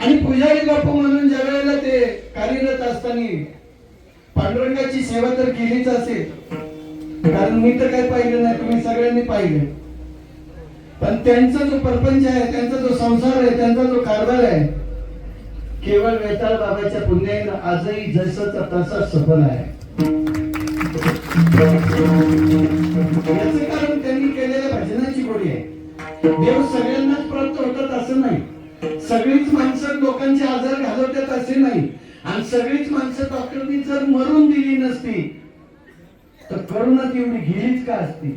आणि पुजारी बापू म्हणून ज्या वेळेला ते कार्यरत असताना पांडुरंगाची सेवा तर केलीच असेल. कारण मी तर काही पाहिलं नाही तुम्ही सगळ्यांनी पाहिलं. पण त्यांचा जो प्रपंच आहे त्यांचा जो संसार आहे त्यांचा जो कारभार आहे केवळ वेताळ बाबाच्या पुण्याने आजही जसंच तसा सफल आहे. कारण त्यांनी केलेल्या भजनाची गोडी आहे. देव सगळ्यांनाच प्राप्त होतात असं नाही. सगळीच लोकांचे आजार घालवतात असे नाही. आणि सगळीच माणसं डॉक्टरनी जर मरून दिली नसती तर करुणा तेवढी गेलीच का असती?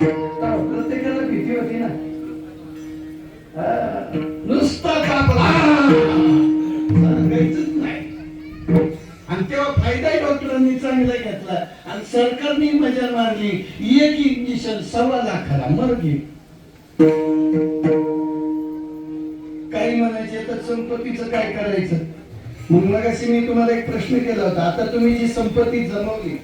प्रत्येकाला भीती होती ना. नुसता कापला सांगायचंच नाही. आणि तेव्हा फायदाही डॉक्टरांनी चांगला घेतला. आणि सरकारने मजा मारली. एक इंजेक्शन सव्वा लाखाला मर संपत्तीचं काय करायचं? मग मगाशी मी तुम्हाला एक प्रश्न केला होता. आता तुम्ही जी संपत्ती जमवली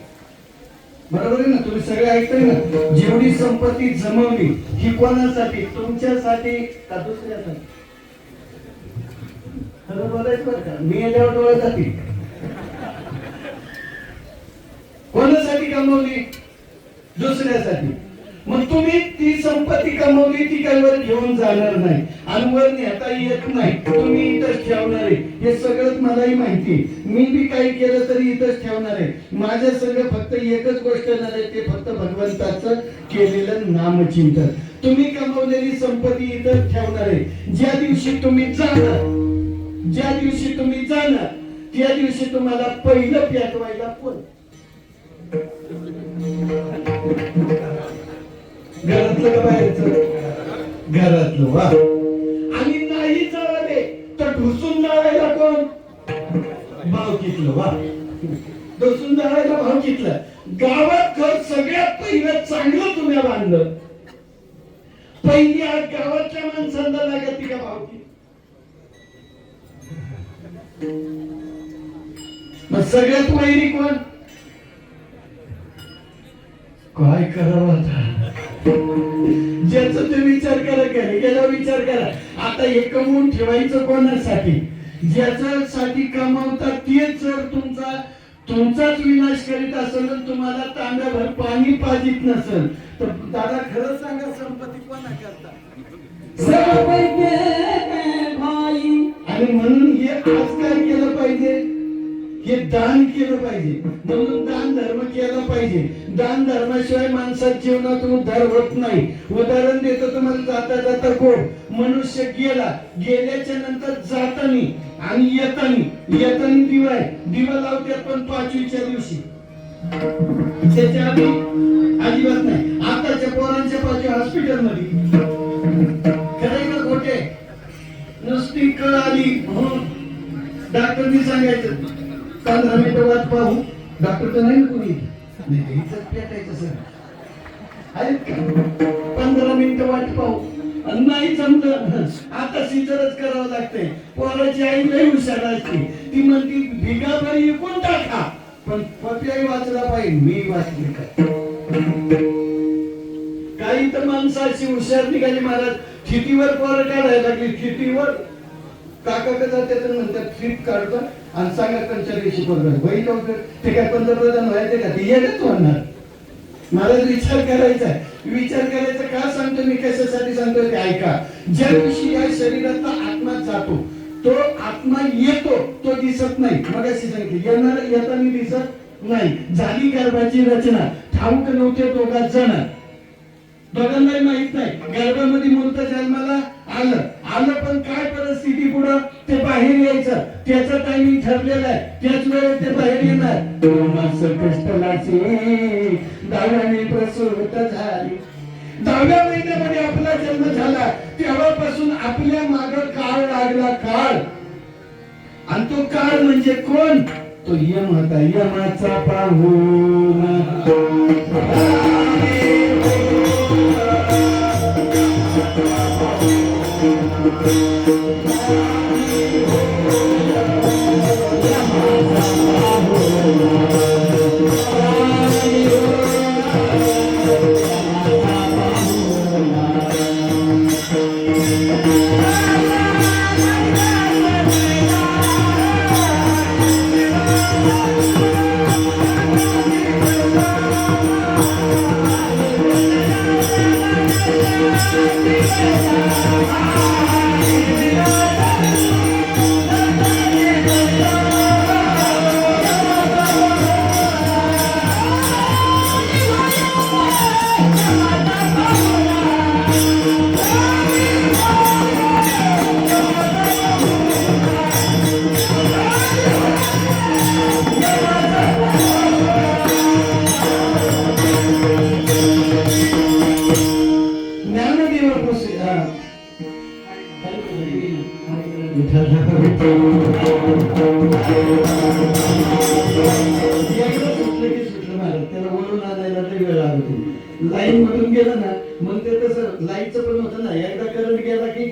बरोबर आहे ना? तुम्ही सगळे ऐकताय ना? जेवढी संपत्ती जमवली ही कोणासाठी? तुमच्यासाठी का दुसऱ्यासाठी? खरं बोलायचं बरं का? मी याच्यावर डोळे जातील. कोणासाठी कमवली? दुसऱ्यासाठी. मग तुम्ही ती संपत्ती कमवली ती काही वर घेऊन जाणार नाही. आणि वर नेता येत नाही. तुम्ही इथंच ठेवणार आहे. हे सगळंच मलाही माहिती मी बी काही केलं तरी इथंच ठेवणार आहे. माझ्या सगळं फक्त एकच गोष्ट येणार ते फक्त भगवंताचं केलेलं नामचिंतन. तुम्ही कमवलेली संपत्ती इथंच ठेवणार आहे. ज्या दिवशी तुम्ही जाणार ज्या दिवशी तुम्ही जाणार त्या दिवशी तुम्हाला पहिलं पेटवायला कोण? घरातलं का बाहेरचं? घरातलं. वा. भावकीतलं वा. ढुसून भाव भावकीतलं गावात घर सगळ्यात पहिलं चांगलं तुम्ही बांधलं. पहिली आज गावातल्या माणसांना लागत का भावकी मग सगळ्यात पहिली कोण? काय करावं आता? ज्याचा तुम्ही विचार करा गेला विचार करा. आता एक कमवून ठेवायचं कोणासाठी? ज्याच्यासाठी कमावतात तेच जर तुमचा तुमचाच विनाश करीत असेल तुम्हाला तांब्याभर पाणी पाजित नसेल तर दादा खरं सांगा संपत्ती कोणा करता? आणि म्हणून हे आज काय केलं पाहिजे हे दान केलं पाहिजे. म्हणून दान धर्म केला पाहिजे. दान धर्माशिवाय माणसाच्या जीवनात उद्धार होत नाही. उदाहरण देतो तुम्हाला जाता जाता कोण? मनुष्य गेला गेल्याच्यानंतर जातानी आणि येतानी येतानी दिवा आहे. दिवा लावतात पण पाचवीच्या दिवशी. त्याच्या आधी अजिबात नाही. आताच्या पोरांच्या पाचवी हॉस्पिटलमध्ये खरे का खोटे? नुसती कळ आली म्हणून डॉक्टरनी सांगायचं पंधरा मिनिटं वाट पाहू. डॉक्टर तर नाही ना कोणी नाही, पेटायचं सर पंधरा मिनिटं वाट पाहू. नाही जमत आता सिजरच करावं लागतंय. पोराची आई लई हुशार असते. ती म्हणती भिगा बरी कोण टाका. पण पप्याही वाचला पाहिजे मी वाचले काही तर माणसं अशी हुशार निघाली महाराज. फितीवर पोरं काढायला लागली. फितीवर काका का जाते तर म्हणतात फ्लिप काढतो. आणि सांगा त्यांच्या दिवशी बाई लवकर. ते काय पंतप्रधान व्हायचे का? ते येतच म्हणणार. मला विचार करायचा आहे विचार करायचा का सांगतो मी कशासाठी सांगतो ते ऐका. ज्या दिवशी या शरीराचा आत्मा जातो तो आत्मा येतो तो दिसत नाही. मग अशी सांगितली येणार येताना दिसत नाही. झाली गर्भाची रचना. ठाऊक नव्हते दोघा जण. दोघांनाही माहीत नाही. गर्भामध्ये मूर्त जन्माला आलं. आलं पण काय परिस्थिती पुढं? ते बाहेर यायचं. त्याचा टायमिंग ठरलेलं आहे. त्याच वेळेत ते बाहेर येणार. माणसं कष्टलाची दाव्याने प्रसूत झाली. दहाव्या महिन्यामध्ये आपला जन्म झाला. तेव्हापासून आपल्या माग काळ लागला काळ. आणि तो काळ म्हणजे कोण? तो यम होता. यमाचा पाहू. लाईन मधून गेलं ना मग ते तसं लाईटचं पण होतं ना एकदा करंट गेला की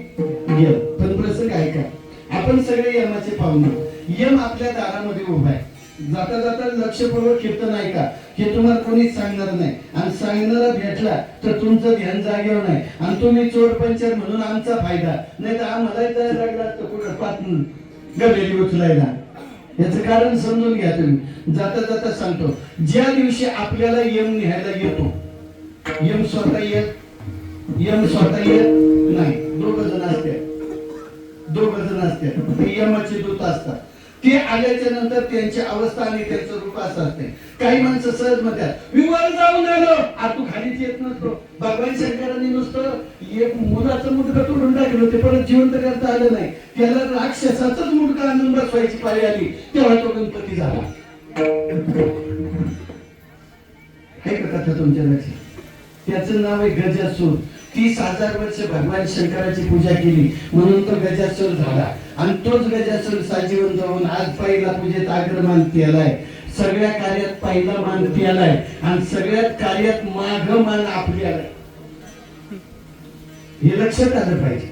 गेलं पण प्रसंग ऐका आपण सगळे यमाचे पाहुणे. यम आपल्या दारामध्ये उभा आहे. जाता जाता लक्षपूर्वक कीर्तन ऐका हे तुम्हाला कोणीच सांगणार नाही. आणि सांगणारा भेटला तर तुमचं ध्यान जागेवर नाही. आणि तुम्ही चोर पंचर म्हणून आमचा फायदा. नाही तर आम्हाला जायला लागला तर कुठं पातून गबेली उचलायला? याचं कारण समजून घ्या तुम्ही. जाता जाता सांगतो. ज्या दिवशी आपल्याला यम न्यायला येतो यम स्वतः येत यम स्वतः येत नाही. दोघ जण असते दोघ जण असते यमाचे दूत असतात. ते आल्याच्यानंतर त्यांची अवस्था आणि त्यांचं रूप असं असते काही माणसं सहज म्हणतात मी वर जाऊन आलो आ तू खालीच येत नसतो. भगवान शंकरांनी नुसतं एक मुलाचं मुडकं तोडून टाकलं ते परत जिवंत करता आलं नाही. त्याला राक्षसाच मुडकं आणून बसवायची पाळी आली. तेव्हा तो गणपती झाला. आहे का कथा तुमच्या लक्षात? त्याचं नाव आहे गजासूर. तीस हजार वर्ष भगवान शंकराची पूजा केली. म्हणून तो गजासूर झाला. आणि तोच गजासूर साजीवन जाऊन आज पहिला पूजेत अग्रमान केलाय सगळ्या कार्यात पहिला मान केलाय आणि सगळ्यात कार्यात माघ मान आपल्याला हे लक्षात आलं पाहिजे.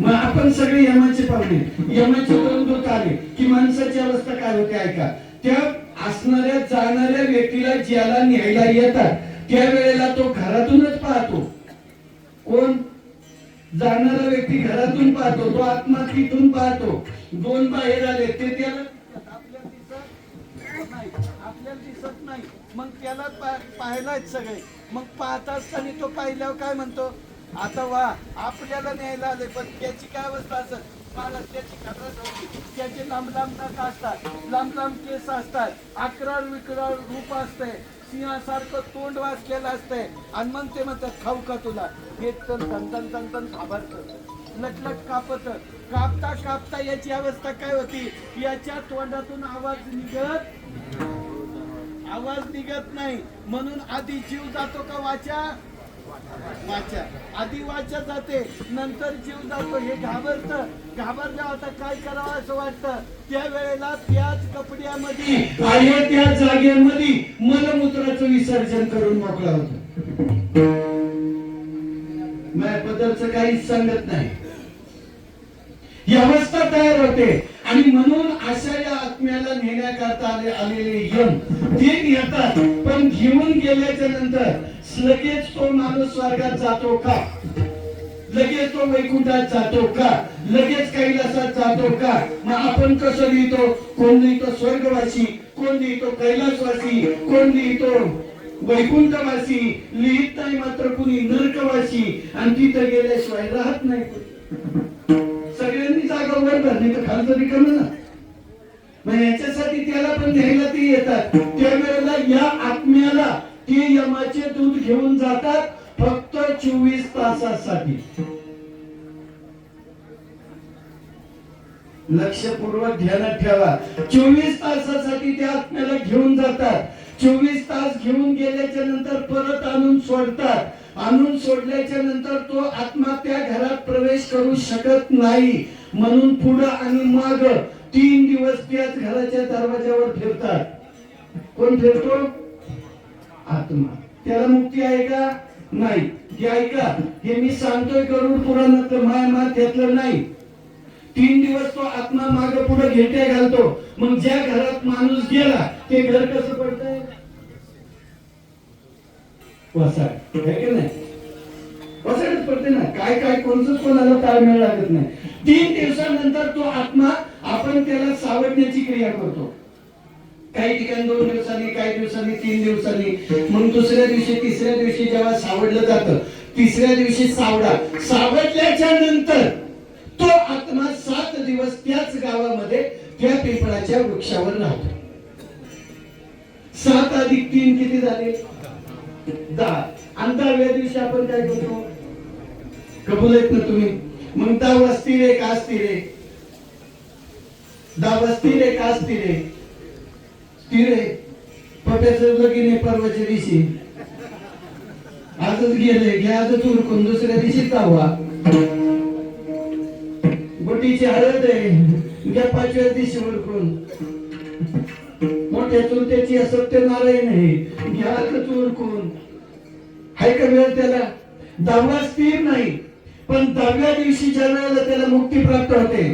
मग आपण सगळे यमाचे पाहुणे. यमाचे दोन दूत आले. की माणसाची अवस्था काय होते ऐका. त्या असणाऱ्या जाणाऱ्या व्यक्तीला ज्याला न्यायला येतात त्यावेळेला तो घरातूनच पाहतो. कोण? जाणारा व्यक्ती घरातून पाहतो तो आत्मा तिथून पाहतो. दोन बाहेर आले ते त्याला आपल्याला दिसत नाही. मग त्याला पा- पाहायलाच सगळे. मग पाहत असताना तो पाहिल्यावर काय म्हणतो? आता वा आपल्याला न्यायला आले पण त्याची काय अवस्था असत महाराज त्याची खतरच होती त्याचे लांब लांब नख असतात. लांब लांब केस असतात. अकराळ विकराळ रूप असते. सिंहासारखं तोंड वाचलेलं असतंय आणि मग ते म्हणतात खाऊ का तुला? हे तन तन तन तन घाबरत. लटलट कापत. कापता कापता याची अवस्था काय होती? याच्या तोंडातून आवाज निघत आवाज निघत नाही. म्हणून आधी जीव जातो का वाचा? वाचा. आधी वाचा जाते नंतर जीव जातो. हे घाबरत. घाबरल्या आता काय करावं असं वाटतं? त्यावेळेला त्याच कपड्यामध्ये आहे त्या जागेमध्ये मलमूत्राचं विसर्जन करून मोकळा होतो. बद्दलच काहीच सांगत नाही. ही अवस्था तयार होते. आणि म्हणून अशा या आत्म्याला नेण्याकरता आले आलेले यम ते येतात पण घेऊन गेल्याच्यानंतर लगेच तो माणूस स्वर्गात जातो का? लगेच तो वैकुंठात जातो का? लगेच कैलासात जातो का? मग आपण कसं लिहितो? कोण लिहितो स्वर्गवासी? कोण लिहितो कैलासवासी? कोण लिहितो वैकुंठवासी लिहित नाही मात्र कुणी नरकवासी आणि तिथं गेल्याशिवाय राहत नाही सगळ्यांनी जागा वर भरली तर खालचं रिकाम ना. मग याच्यासाठी त्याला पण न्यायला ते येतात. त्यावेळेला या आत्म्याला ते यमाचे दूध घेऊन जातात फक्त चोवीस तासासाठी. लक्षपूर्वक ध्यानात ठेवा. चोवीस तासासाठी त्या आत्म्याला घेऊन जातात. चोवीस तास घेऊन गेल्याच्यानंतर परत आणून सोडतात. आणून सोडल्याच्या नंतर तो आत्मा त्या घरात प्रवेश करू शकत नाही. म्हणून पुढं आणि माग तीन दिवस त्याच घराच्या दरवाज्यावर फिरतात. कोण फिरतो? आत्मा. त्याला मुक्ती आहे का? नाही. हे ऐका. हे मी सांगतोय गरुड पुराणातलं माया मात घेतलं नाही. तीन दिवस तो आत्मा माग पुढे घेट्या घालतो. मग ज्या घरात माणूस गेला ते घर कसं पडत वसाड. नाही? वसाडच पडते ना. काय काय कोणच कोणाला ताळमेळ लागत नाही. तीन दिवसानंतर तो आत्मा आपण त्याला सावडण्याची क्रिया करतो. काही ठिकाणी दोन दिवसांनी काही दिवसांनी तीन दिवसांनी. मग दुसऱ्या दिवशी तिसऱ्या दिवशी जेव्हा सावडलं जातं तिसऱ्या दिवशी सावडा सावडल्याच्या नंतर तो आत्मा सात दिवस त्याच गावामध्ये त्या पिंपळाच्या वृक्षावर राहतो. सात अधिक तीन किती झाले? दहा. आणि दहाव्या दिवशी आपण काय करतो? कबूल आहेत ना तुम्ही? मग दहा वस्तील एक असतील एक. दहा वस्तील एक असतील एक. स्थिर आहे पप्याचं लगीन आहे परवाच्या दिवशी. आजच गेले घ्या आजच उरकून दुसऱ्या दिवशी जावा गुटीची हळद आहे. घ्या पाचव्या दिवशी ओळखून मोठ्या चुलत्याची असत्य नारायण आहे. घ्या आजच उरकून हाय का वेळ त्याला? दहावा स्थिर नाही. पण दहाव्या दिवशी ज्या वेळेला त्याला मुक्ती प्राप्त होते